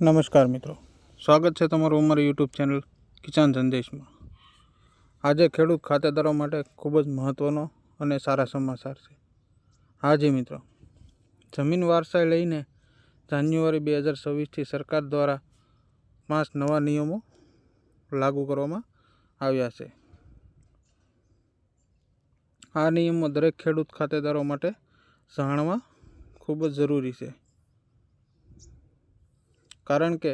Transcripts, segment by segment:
નમસ્કાર મિત્રો. સ્વાગત છે તમારું અમારી યુટ્યુબ ચેનલ કિસાન સંદેશમાં. આજે ખેડૂત ખાતેદારો માટે ખૂબ જ મહત્ત્વનો અને સારા સમાચાર છે. હાજી મિત્રો, જમીન વારસાઈ લઈને જાન્યુઆરી બે હજાર છવ્વીસથી સરકાર દ્વારા પાંચ નવા નિયમો લાગુ કરવામાં આવ્યા છે. આ નિયમો દરેક ખેડૂત ખાતેદારો માટે જાણવા ખૂબ જ જરૂરી છે. કારણ કે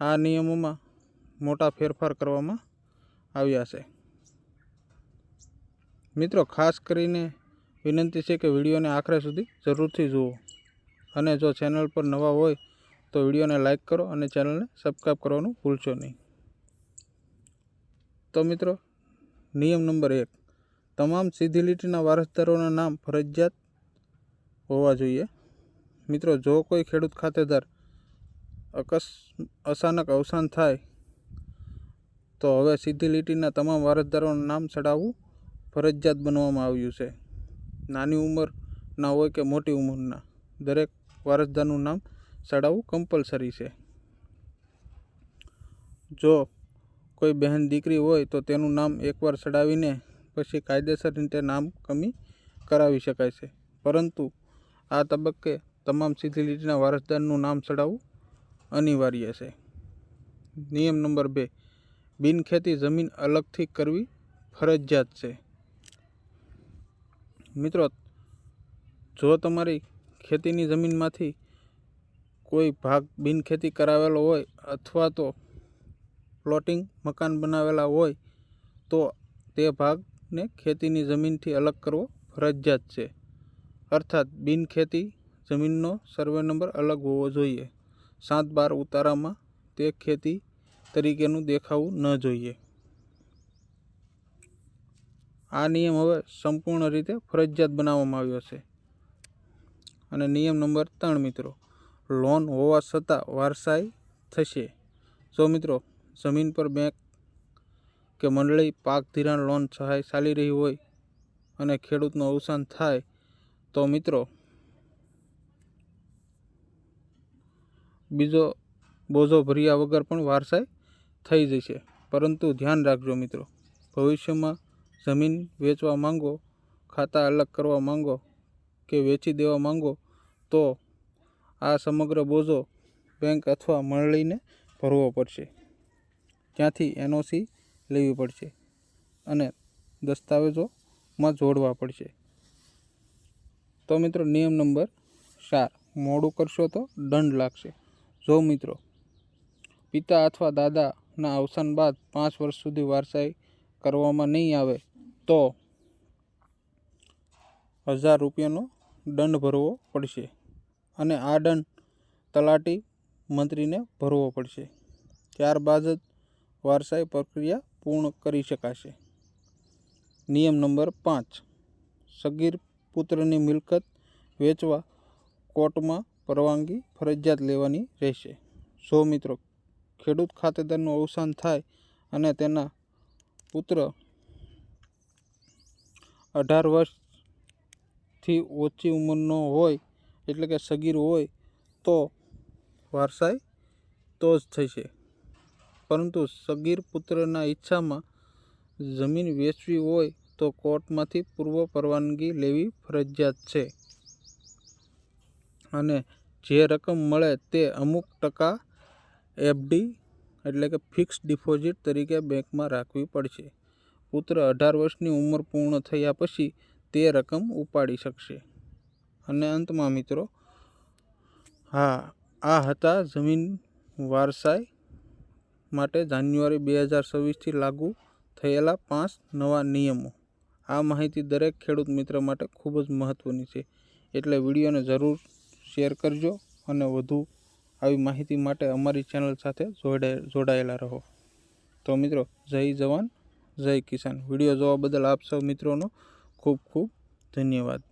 આ નિયમોમાં મોટા ફેરફાર કરવામાં આવ્યા છે. મિત્રો, ખાસ કરીને વિનંતી છે કે વિડીયોને આખરે સુધી જરૂરથી જુઓ અને જો ચેનલ પર નવા હોય તો વિડીયોને લાઈક કરો અને ચેનલને સબસ્ક્રાઈબ કરવાનું ભૂલશો નહીં. તો મિત્રો, નિયમ નંબર એક. તમામ સીધી લીટીના વારસદારોના નામ ફરજિયાત હોવા જોઈએ. મિત્રો, જો કોઈ ખેડૂત ખાતેદાર અકસ, અચાનક અવસાન થાય, તો હવે સીધી લીટીના તમામ વારસદારોનું નામ ચડાવવું ફરજિયાત બનવામાં આવ્યું છે. નાની ઉંમરના હોય કે મોટી ઉંમરના, દરેક વારસદારનું નામ ચડાવવું કમ્પલસરી છે. જો કોઈ બહેન દીકરી હોય તો તેનું નામ એકવાર ચડાવીને પછી કાયદેસર રીતે નામ કમી કરાવી શકાય છે. પરંતુ આ તબક્કે તમામ સીધી લીટીના વારસદારનું નામ ચડાવવું અનિવાર્ય છે. નિયમ નંબર બે. બિનખેતી જમીન અલગથી કરવી ફરજિયાત છે. મિત્રો, જો તમારી ખેતીની જમીનમાંથી કોઈ ભાગ બિનખેતી કરાવેલો હોય અથવા તો પ્લોટિંગ મકાન બનાવેલા હોય, તો તે ભાગને ખેતીની જમીનથી અલગ કરવો ફરજિયાત છે. અર્થાત, બિનખેતી જમીનનો સર્વે નંબર અલગ હોવો જોઈએ. સાત બાર ઉતારામાં તે ખેતી તરીકેનું દેખાવું ન જોઈએ. આ નિયમ હવે સંપૂર્ણ રીતે ફરજિયાત બનાવવામાં આવ્યો છે. અને નિયમ નંબર ત્રણ મિત્રો, લોન હોવા છતાં વારસાઈ થશે. જો મિત્રો, જમીન પર બેંક કે મંડળી પાક ધિરાણ લોન સહાય ચાલી રહી હોય અને ખેડૂતનું અવસાન થાય, તો મિત્રો બીજો બોજો ભર્યા વગર પણ વારસાઈ થઈ જશે. પરંતુ ધ્યાન રાખજો મિત્રો, ભવિષ્યમાં જમીન વેચવા માંગો, ખાતા અલગ કરવા માંગો કે વેચી દેવા માંગો, તો આ સમગ્ર બોજો બેંક અથવા મળીને ભરવો પડશે. ત્યાંથી એનઓસી લેવી પડશે અને દસ્તાવેજોમાં જોડવા પડશે. તો મિત્રો નિયમ નંબર ચાર, મોડું કરશો તો દંડ લાગશે. જો મિત્રો, પિતા અથવા દાદાના અવસાન બાદ પાંચ વર્ષ સુધી વારસાઈ કરવામાં નહીં આવે, તો હજાર રૂપિયાનો દંડ ભરવો પડશે અને આ દંડ તલાટી મંત્રીને ભરવો પડશે. ત્યારબાદ જ વારસાઈ પ્રક્રિયા પૂર્ણ કરી શકાશે. નિયમ નંબર પાંચ, સગીર પુત્રની મિલકત વેચવા કોર્ટમાં પરવાનગી ફરજિયાત લેવાની રહેશે. સો મિત્રો, ખેડૂત ખાતેદારનું અવસાન થાય અને તેના પુત્ર અઢાર વર્ષથી ઓછી ઉંમરનો હોય, એટલે કે સગીર હોય, તો વારસાઈ તો જ થશે. પરંતુ સગીર પુત્રના ઈચ્છામાં જમીન વેચવી હોય, તો કોર્ટમાંથી પૂર્વ પરવાનગી લેવી ફરજિયાત છે. અને જે રકમ મળે તે અમુક ટકા એફડી એટલે કે ફિક્સ ડિપોઝિટ તરીકે બેંકમાં રાખવી પડશે. પુત્ર અઢાર વર્ષની ઉંમર પૂર્ણ થયા પછી તે રકમ ઉપાડી શકશે. અને અંતમાં મિત્રો, હા, આ હતા જમીન વારસાઈ માટે જાન્યુઆરી બે હજાર છવ્વીસથી લાગુ થયેલા પાંચ નવા નિયમો. આ માહિતી દરેક ખેડૂત મિત્ર માટે ખૂબ જ મહત્ત્વની છે. એટલે વિડીયોને જરૂર શેર કરજો અને વધુ આવી માહિતી માટે અમારી ચેનલ સાથે જોડાય જોડાયેલા રહો. તો મિત્રો, જય જવાન, જય કિસાન. વીડિયો જોવા બદલ આપ સૌ મિત્રોનો ખૂબ ખૂબ ધન્યવાદ.